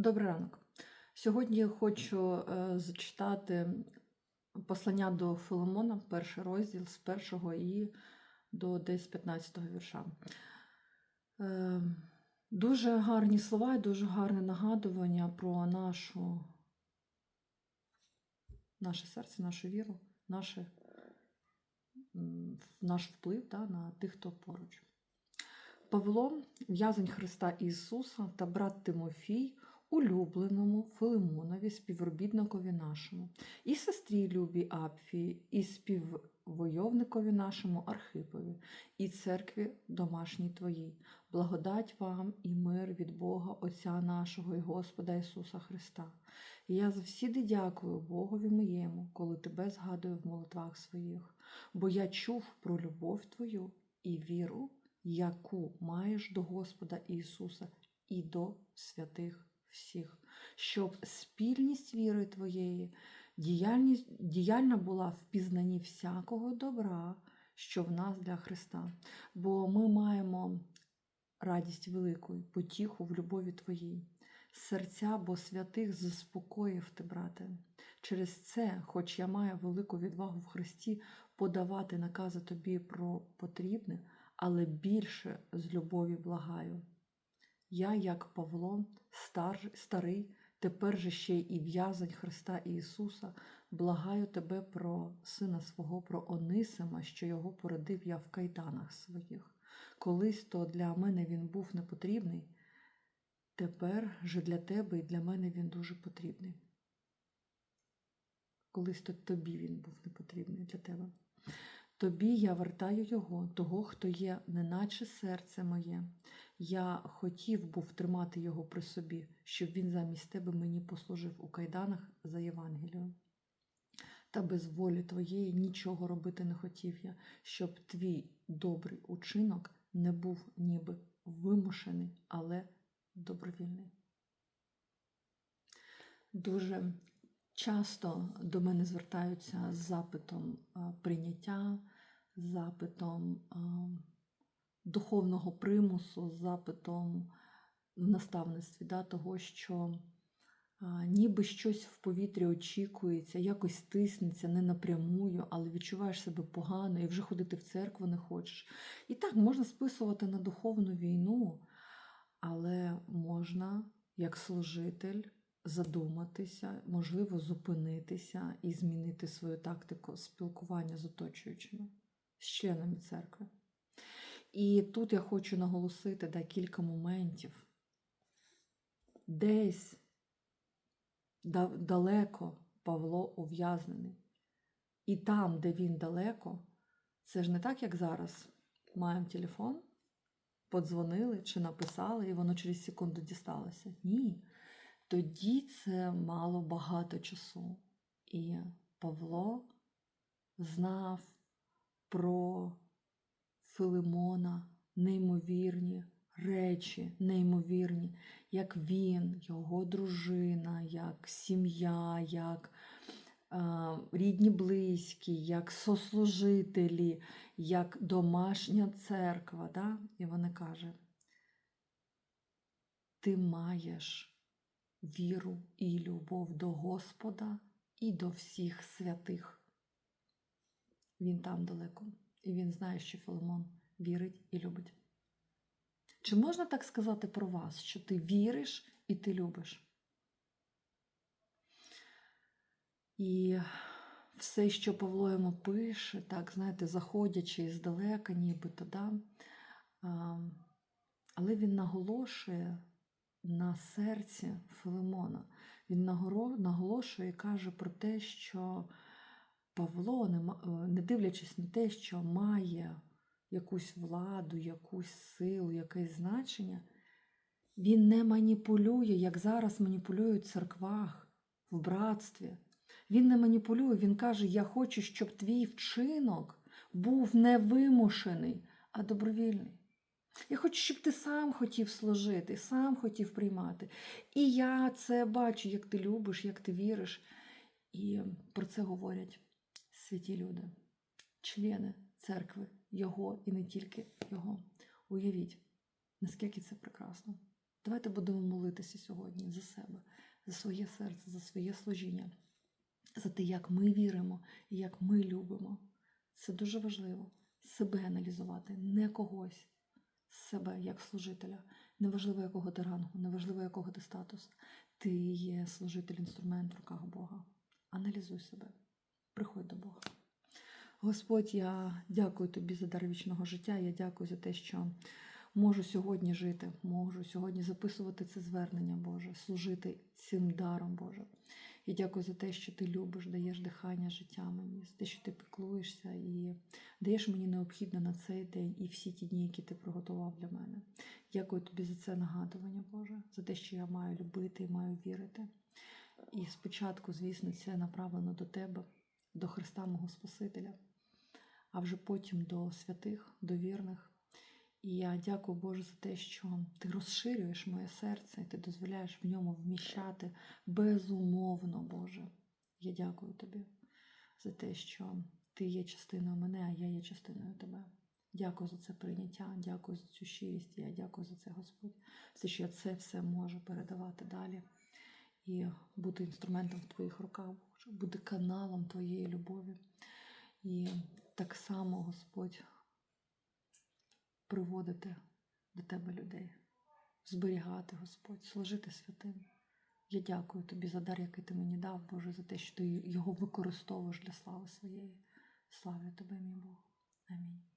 Добрий ранок. Сьогодні я хочу е, зачитати послання до Филимона, перший розділ з першого і до десь 15 вірша. Е, дуже гарні слова і дуже гарне нагадування про нашу, наше серце, нашу віру, наше, наш вплив да, на тих, хто поруч. Павло, в'язень Христа Ісуса та брат Тимофій, улюбленому Филимонові, співробітникові нашому, і сестрі Любі Апфії, і співвойовникові нашому Архипові, і церкві домашній твоїй. Благодать вам і мир від Бога, Отця нашого і Господа Ісуса Христа. І я завсіди дякую Богові моєму, коли тебе згадую в молитвах своїх, бо я чув про любов Твою і віру яку маєш до Господа Ісуса і до святих всіх, щоб спільність віри твоєї, діяльна була в пізнанні всякого добра, що в нас для Христа. Бо ми маємо радість велику, потіху в любові Твоїй. Серця бо святих заспокоїв ти, брате. Через це, хоч я маю велику відвагу в Христі подавати накази тобі про потрібне, але більше з любові благаю. Я, як Павло, стар, старий, тепер же ще і в'язень Христа Ісуса, благаю тебе про сина свого, про Онисима, що його породив я в кайданах своїх. Колись то для мене він був непотрібний, тепер же для тебе і для мене він дуже потрібний. Колись то тобі він був непотрібний для тебе. Тобі я вертаю його, того, хто є, неначе серце моє. Я хотів був тримати його при собі, щоб він замість тебе мені послужив у кайданах за Євангелією. Та без волі твоєї нічого робити не хотів я, щоб твій добрий учинок не був ніби вимушений, але добровільний. Дуже часто до мене звертаються з запитом прийняття, з запитом духовного примусу, запитом в наставництві да, того, що ніби щось в повітрі очікується, якось тиснеться не напрямую, але відчуваєш себе погано і вже ходити в церкву не хочеш. І так можна списувати на духовну війну, але можна як служитель задуматися, можливо, зупинитися і змінити свою тактику спілкування з оточуючими, з членами церкви. І тут я хочу наголосити да, кілька моментів. Десь далеко Павло ув'язнений. І там, де він далеко, це ж не так, як зараз. Маємо телефон, подзвонили чи написали, і воно через секунду дісталося. Ні. Тоді це мало багато часу. І Павло знав про Филимона неймовірні речі, неймовірні, як він, його дружина, як сім'я, як е, рідні близькі, як сослужителі, як домашня церква. Да? І вона каже: ти маєш віру і любов до Господа і до всіх святих. Він там далеко, і він знає, що Филимон вірить і любить. Чи можна так сказати про вас, що ти віриш і ти любиш? І все, що Павло йому пише, так, знаєте, заходячи здалека, нібито, да? але він наголошує на серці Филимона. Він наголошує і каже про те, що Павло, е, не дивлячись на те, що має якусь владу, якусь силу, якесь значення, він не маніпулює, як зараз маніпулюють в церквах, в братстві. Він не маніпулює, він каже: Я хочу, щоб твій вчинок був не вимушений, а добровільний. Я хочу, щоб ти сам хотів служити, сам хотів приймати. І я це бачу, як ти любиш, як ти віриш. І про це говорять святі люди, члени церкви Його і не тільки Його. Уявіть, наскільки це прекрасно. Давайте будемо молитися сьогодні за себе, за своє серце, за своє служіння, за те, як ми віримо і як ми любимо. Це дуже важливо. Себе аналізувати, не когось, себе як служителя. Неважливо, якого ти рангу, неважливо, якого ти статусу. Ти є служитель, інструмент в руках Бога. Аналізуй себе, приходь до Бога. Господь, я дякую тобі за дар вічного життя. Я дякую за те, що можу сьогодні жити, можу сьогодні записувати це звернення, Боже, служити цим даром, Боже. І дякую за те, що ти любиш, даєш дихання життя мені, за те, що ти піклуєшся і даєш мені необхідне на цей день і всі ті дні, які ти приготував для мене. Дякую тобі за це нагадування, Боже, за те, що я маю любити і маю вірити. І спочатку, звісно, це направлено до тебе, до Христа, мого Спасителя, а вже потім до святих, до вірних. І я дякую Боже за те, що ти розширюєш моє серце, і ти дозволяєш в ньому вміщати безумовно, Боже. Я дякую тобі за те, що ти є частиною мене, а я є частиною тебе. Дякую за це прийняття, дякую за цю щирість. Я дякую за це, Господь, за що я це все можу передавати далі і бути інструментом в твоїх руках, Боже, бути каналом твоєї любові. І так само, Господь, приводити до тебе людей, зберігати, Господь, служити святим. Я дякую тобі за дар, який ти мені дав, Боже, за те, що ти його використовуєш для слави своєї. Славлю тебе, мій Бог. Амінь.